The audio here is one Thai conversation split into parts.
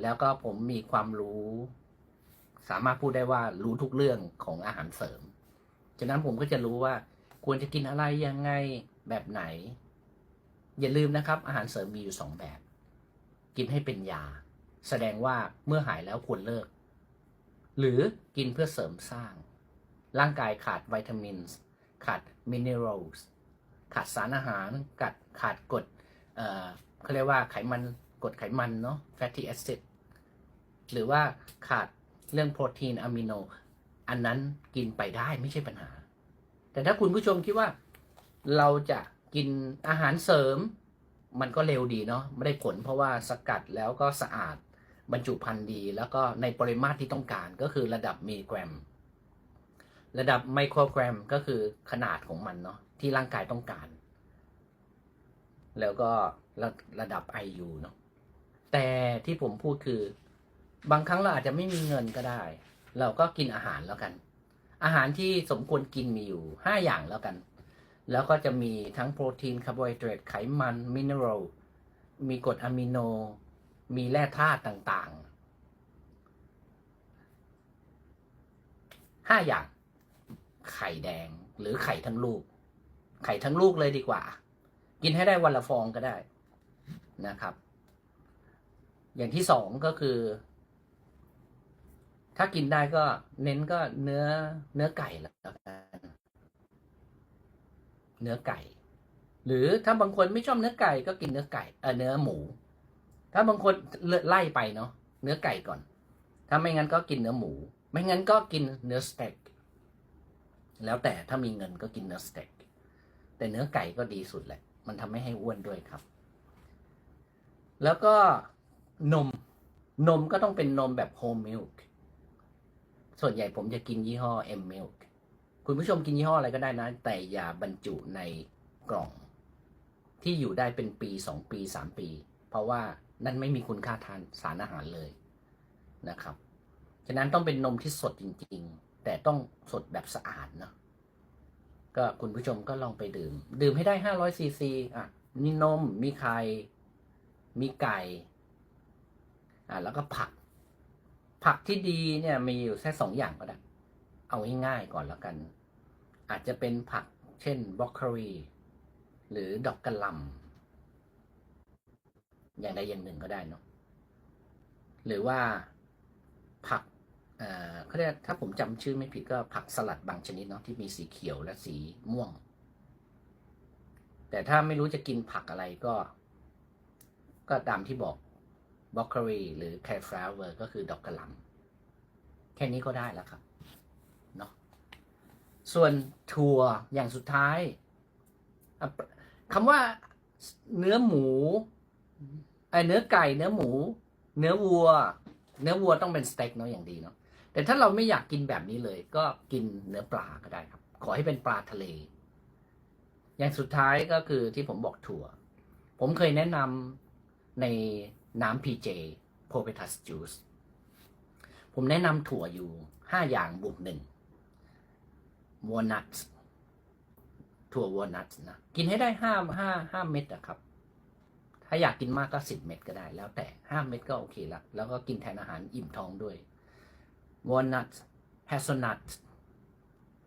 แล้วก็ผมมีความรู้ สามารถพูดได้ว่ารู้ทุกเรื่องของอาหารเสริม ฉะนั้นผมก็จะรู้ว่าควรจะกินอะไรยังไงแบบไหน อย่าลืมนะครับ อาหารเสริมมีอยู่สองแบบ กินให้เป็นยา แสดงว่าเมื่อหายแล้วควรเลิก หรือกินเพื่อเสริมสร้าง ร่างกายขาดวิตามินขาดมินเนอรัลสขาดสารอาหารขาดขาดกรดเเขาเรียกว่าไขมัน กรดไขมันเนาะ fatty acid หรือว่าขาดเรื่องโปรตีนอะมิโน อันนั้นกินไปได้ไม่ใช่ปัญหา แต่ถ้าคุณผู้ชมคิดว่าเราจะกินอาหารเสริม มันก็เร็วดีเนาะไม่ได้ผลเพราะว่าสกัดแล้วก็สะอาดบรรจุภัณฑ์ดี แล้วก็ในปริมาตรที่ต้องการก็คือระดับมิลลิกรัม ระดับไมโครกรัมก็คือขนาดของมันเนาะที่ร่างกายต้องการ แล้วก็ระระดับ IU เนาะ แต่ที่ผมพูดคือบางครั้งเราอาจจะไม่มีเงินก็ได้ เราก็กินอาหารแล้วกัน อาหารที่สมควรกินมีอยู่ห้าอย่างแล้วกัน แล้วก็จะมีทั้งโปรตีนคาร์โบไฮเดรตไขมันมินเนอรัลมีกรดอะมิโน มีแร่ธาตุต่างๆห้าอย่าง ไข่แดงหรือไข่ทั้งลูก ไข่ทั้งลูกเลยดีกว่า กินให้ได้วันละฟองก็ได้นะครับ อย่างที่สองก็คือ ถ้ากินได้ก็เน้นก็เนื้อเนื้อไก่แล้วกันเนื้อไก่ หรือถ้าบางคนไม่ชอบเนื้อไก่ก็กินเนื้อไก่เออเนื้อหมู ถ้าบางคนไล่ไปเนาะเนื้อไก่ก่อน ถ้าไม่งั้นก็กินเนื้อหมู ไม่งั้นก็กินเนื้อสเต็กแล้วแต่ถ้ามีเงินก็กินเนื้อสเต็กแต่เนื้อไก่ก็ดีสุดแหละ มันทำให้ให้อ้วนด้วยครับ แล้วก็ นม นมก็ต้องเป็นนมแบบโฮมมิลค์ส่วนใหญ่ผมจะกินยี่ห้อ M Milk คุณผู้ชมกินยี่ห้ออะไรก็ได้นะ แต่อย่าบรรจุในกล่อง ที่อยู่ได้เป็นปีสองปีสามปี เพราะว่านั่นไม่มีคุณค่าทางสารอาหารเลยนะครับ ฉะนั้นต้องเป็นนมที่สดจริง ๆ แต่ต้องสดแบบสะอาดเนาะก็คุณผู้ชมก็ลองไปดื่ม ดื่มให้ได้ห้าร้อยซีซีอะมีนมมีไข่มีไก่ อะแล้วก็ผัก ผักที่ดีเนี่ยมีอยู่แค่สองอย่างก็ได้ เอาง่ายๆก่อนแล้วกัน อาจจะเป็นผักเช่นบรอกโคลีหรือดอกกระหล่ำอย่างใดอย่างหนึ่งก็ได้เนาะหรือว่าผักเอ่อเขาเรียกถ้าผมจำชื่อไม่ผิดก็ผักสลัดบางชนิดเนาะที่มีสีเขียวและสีม่วง แต่ถ้าไม่รู้จะกินผักอะไรก็ ก็ตามที่บอก บรอกโคลีหรือแคฟลาเวอร์ก็คือดอกกระหล่ำแค่นี้ก็ได้แล้วครับเนาะส่วนถั่วอย่างสุดท้ายคำว่าเนื้อหมูไอเนื้อไก่เนื้อหมู เนื้อวัว เนื้อวัวต้องเป็นสเต็กเนาะอย่างดีเนาะแต่ถ้าเราไม่อยากกินแบบนี้เลย ก็กินเนื้อปลาก็ได้ครับ ขอให้เป็นปลาทะเล อย่างสุดท้ายก็คือที่ผมบอกถั่ว ผมเคยแนะนำใน น้ำ PJ p o p e t u s Juice ผมแนะนำถั่วอยู่ห้าอย่างบวกหนึ่ง walnuts ถั่ว walnuts นะกินให้ได้ห้าห้าห้าเม็ดอะครับ ถ้าอยากกินมากก็สิบเม็ดก็ได้ แล้วแต่ห้าเม็ดก็โอเคละแล้วก็กินแทนอาหารอิ่มท้องด้วย walnut hazelnut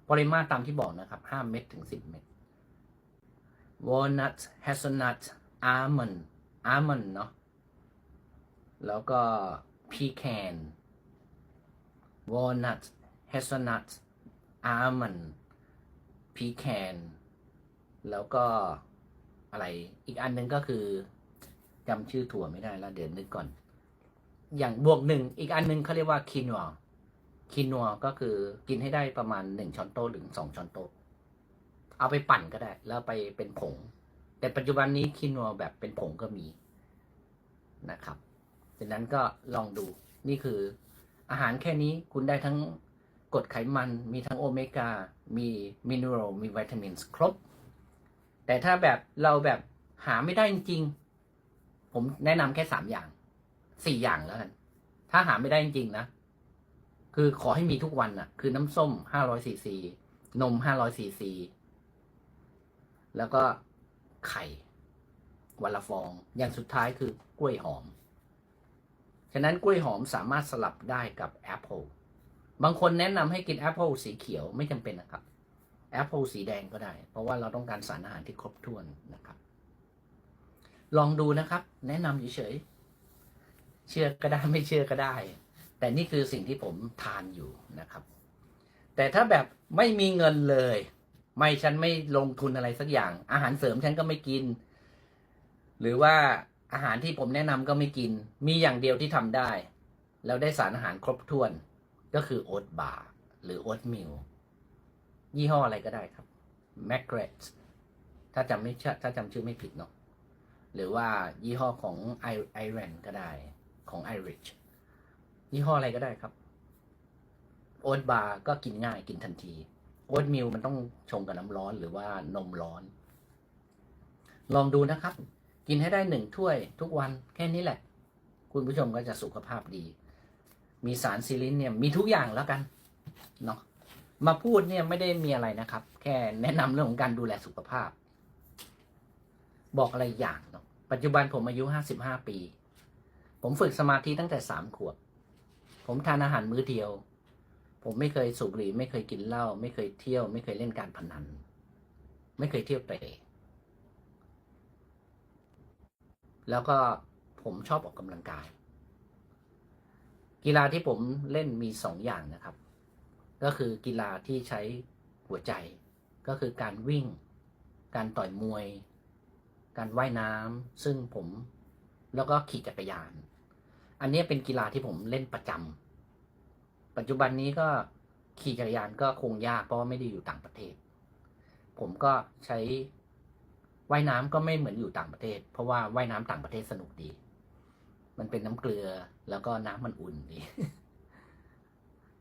ปริมาตรตามที่บอกนะครับ5เม็ดถึง10เม็ด walnut hazelnut almond almond เนาะ แล้วก็ pecan walnut hazelnut almond pecan แล้วก็อะไรอีกอันหนึงก็คือจำชื่อถั่วไม่ได้แล้วเดี๋ยวนึกก่อน อย่างบวกหนึ่งอีกอันหนึงเขาเรียกว่าคินัวคินัวก็คือกินให้ได้ประมาณหนึ่งช้อนโต๊ะหรือสองช้อนโต๊ะเอาไปปั่นก็ได้ แล้วไปเป็นผง แต่ปัจจุบันนี้คินัวแบบเป็นผงก็มีนะครับ ดังนั้นก็ลองดูนี่คืออาหารแค่นี้คุณได้ทั้งกรดไขมันมีทั้งโอเมก้ามีมินเนอรัลมีวิตามินครบ แต่ถ้าแบบเราแบบหาไม่ได้จริงๆผมแนะนำแค่สามอย่างสี่อย่างแล้วกัน ถ้าหาไม่ได้จริงๆนะ คือขอให้มีทุกวันน่ะ คือน้ำส้มห้าร้อยซีซีนมห้าร้อยซีซีแล้วก็ไข่ วันละฟอง อย่างสุดท้ายคือกล้วยหอม ฉะนั้นกล้วยหอมสามารถสลับได้กับแอปเปิลบางคนแนะนำให้กินแอปเปิลสีเขียวไม่จำเป็นนะครับแอปเปิลสีแดงก็ได้ เพราะว่าเราต้องการสารอาหารที่ครบถ้วนนะครับ ลองดูนะครับ แนะนำเฉยๆเชื่อก็ได้ไม่เชื่อก็ได้ แต่นี่คือสิ่งที่ผมทานอยู่นะครับ แต่ถ้าแบบไม่มีเงินเลย ไม่ฉันไม่ลงทุนอะไรสักอย่าง อาหารเสริมฉันก็ไม่กิน หรือว่า อาหารที่ผมแนะนำก็ไม่กิน มีอย่างเดียวที่ทำได้ แล้วได้สารอาหารครบถ้วน ก็คือโอ๊ตบาร์หรือโอ๊ตมิลยี่ห้ออะไรก็ได้ครับแมกเรตถ้าจำไม่ถ้าจำชื่อไม่ผิดเนาะหรือว่ายี่ห้อของไอไอแรนก็ได้ของไอริชยี่ห้ออะไรก็ได้ครับ โอ๊ตบาร์ก็กินง่ายกินทันที โอ๊ตมิลมันต้องชงกับน้ำร้อนหรือว่านมร้อน ลองดูนะครับ กินให้ได้หนึ่งถ้วยทุกวันแค่นี้แหละ คุณผู้ชมก็จะสุขภาพดี มีสารซิลินเนี่ยมีทุกอย่างแล้วกันเนาะมาพูดเนี่ยไม่ได้มีอะไรนะครับ แค่แนะนำเรื่องของการดูแลสุขภาพ บอกอะไรอย่างเนาะปัจจุบันผมอายุห้าสิบห้าปี ผมฝึกสมาธิตั้งแต่สามขวบ ผมทานอาหารมื้อเดียว ผมไม่เคยสูบบุหรี่ไม่เคยกินเหล้าไม่เคยเที่ยว ไม่เคยเล่นการพนัน ไม่เคยเที่ยวเตะ แล้วก็ผมชอบออกกำลังกาย กีฬาที่ผมเล่นมีสองอย่างนะครับ ก็คือกีฬาที่ใช้หัวใจ ก็คือการวิ่ง การต่อยมวย การว่ายน้ำซึ่งผมแล้วก็ขี่จักรยาน อันนี้เป็นกีฬาที่ผมเล่นประจำปัจจุบันนี้ก็ขี่จักรยานก็คงยากเพราะว่าไม่ได้อยู่ต่างประเทศ ผมก็ใช้ ว่ายน้ำก็ไม่เหมือนอยู่ต่างประเทศ เพราะว่าว่ายน้ำต่างประเทศสนุกดี มันเป็นน้ำเกลือแล้วก็น้ำมันอุ่นดี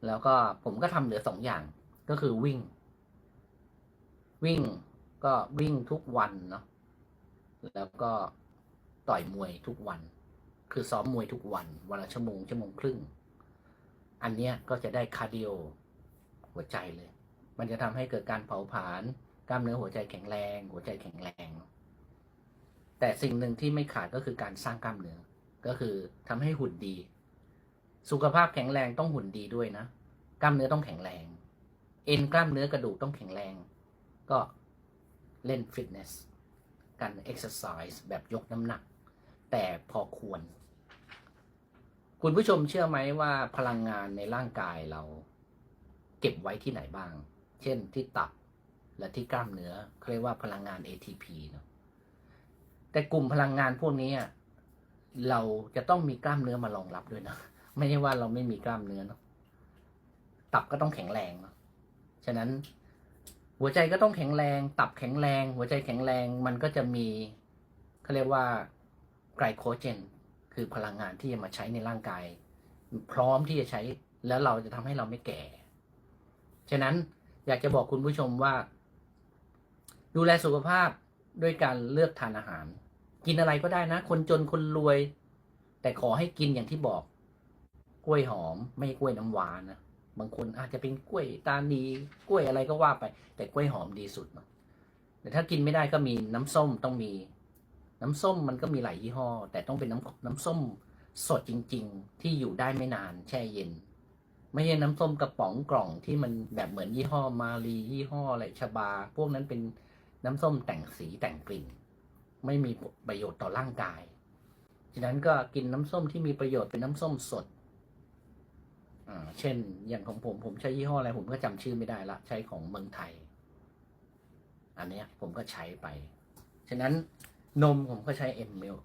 แล้วก็ผมก็ทำเหลือสองอย่าง ก็คือวิ่ง วิ่งก็วิ่งทุกวันเนาะแล้วก็ต่อยมวยทุกวัน คือซ้อมมวยทุกวัน วันละชั่วโมงชั่วโมงครึ่ง อันเนี้ยก็จะได้คาร์ดิโอหัวใจเลย มันจะทำให้เกิดการเผาผลาญ กล้ามเนื้อหัวใจแข็งแรง หัวใจแข็งแรง แต่สิ่งหนึ่งที่ไม่ขาดก็คือการสร้างกล้ามเนื้อ ก็คือทำให้หุ่นดี สุขภาพแข็งแรงต้องหุ่นดีด้วยนะ กล้ามเนื้อต้องแข็งแรง เอ็นกล้ามเนื้อกระดูกต้องแข็งแรง ก็เล่นฟิตเนส การเอ็กซ์ไซส์แบบยกน้ำหนัก แต่พอควร คุณผู้ชมเชื่อไหมว่าพลังงานในร่างกายเรา เก็บไว้ที่ไหนบ้าง เช่นที่ตับ และที่กล้ามเนื้อเขาเรียกว่าพลังงาน ATP เนาะแต่กลุ่มพลังงานพวกนี้อะเราจะต้องมีกล้ามเนื้อมารองรับด้วยนะไม่ใช่ว่าเราไม่มีกล้ามเนื้อเนาะตับก็ต้องแข็งแรงเนาะฉะนั้นหัวใจก็ต้องแข็งแรง ตับแข็งแรง หัวใจแข็งแรงมันก็จะมีเขาเรียกว่าไกลโคเจน คือพลังงานที่จะมาใช้ในร่างกาย พร้อมที่จะใช้แล้วเราจะทำให้เราไม่แก่ ฉะนั้นอยากจะบอกคุณผู้ชมว่า ดูแลสุขภาพด้วยการเลือกทานอาหาร กินอะไรก็ได้นะ คนจนคนรวย แต่ขอให้กินอย่างที่บอก กล้วยหอม ไม่ใช่กล้วยน้ำว้านะบางคนอาจจะเป็นกล้วยตานีกล้วยอะไรก็ว่าไป แต่กล้วยหอมดีสุดเนาะแต่ถ้ากินไม่ได้ก็มีน้ำส้มต้องมี น้ำส้มมันก็มีหลายยี่ห้อ แต่ต้องเป็นน้ำน้ำส้มสดจริง ๆ ที่อยู่ได้ไม่นาน แช่เย็น ไม่ใช่น้ำส้มกระป๋องกล่องที่มันแบบเหมือนยี่ห้อมารียี่ห้ออะไรชบา พวกนั้นเป็น น้ำส้มแต่งสีแต่งกลิ่น ไม่มีประโยชน์ต่อร่างกายฉะนั้นก็กินน้ำส้มที่มีประโยชน์เป็นน้ำส้มสดเช่น อย่างของผมผมใช้ยี่ห้ออะไร ผมก็จำชื่อไม่ได้ละ ใช้ของเมืองไทย อันนี้ผมก็ใช้ไป ฉะนั้นนมผมก็ใช้เอ็มมิล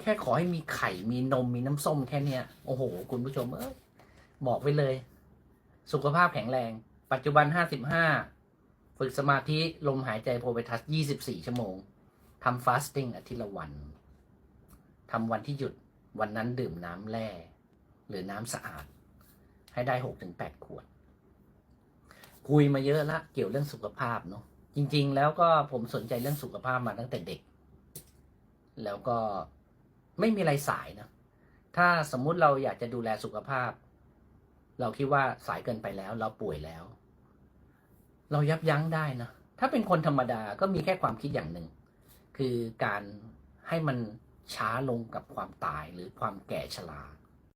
แค่ขอให้มีไข่มีนมมีน้ำส้มแค่เนี้ยโอ้โห คุณผู้ชมเอ้ยบอกไปเลย สุขภาพแข็งแรง ปัจจุบันห้าสิบห้า ฝึกสมาธิลมหายใจโพเปทัสยี่สิบสี่ชั่วโมง ทำฟาสติ้งอาทิตย์ละวัน ทำวันที่หยุด วันนั้นดื่มน้ำแร่ หรือน้ำสะอาด ให้ได้หกถึงแปดขวด คุยมาเยอะละ เกี่ยวเรื่องสุขภาพเนาะ จริง ๆ แล้วก็ผมสนใจเรื่องสุขภาพมาตั้งแต่เด็ก แล้วก็ไม่มีอะไรสายนะ ถ้าสมมุติเราอยากจะดูแลสุขภาพ เราคิดว่าสายเกินไปแล้ว เราป่วยแล้ว เรายับยั้งได้นะถ้าเป็นคนธรรมดาก็มีแค่ความคิดอย่างหนึ่ง คือการให้มันช้าลงกับความตายหรือความแก่ชรา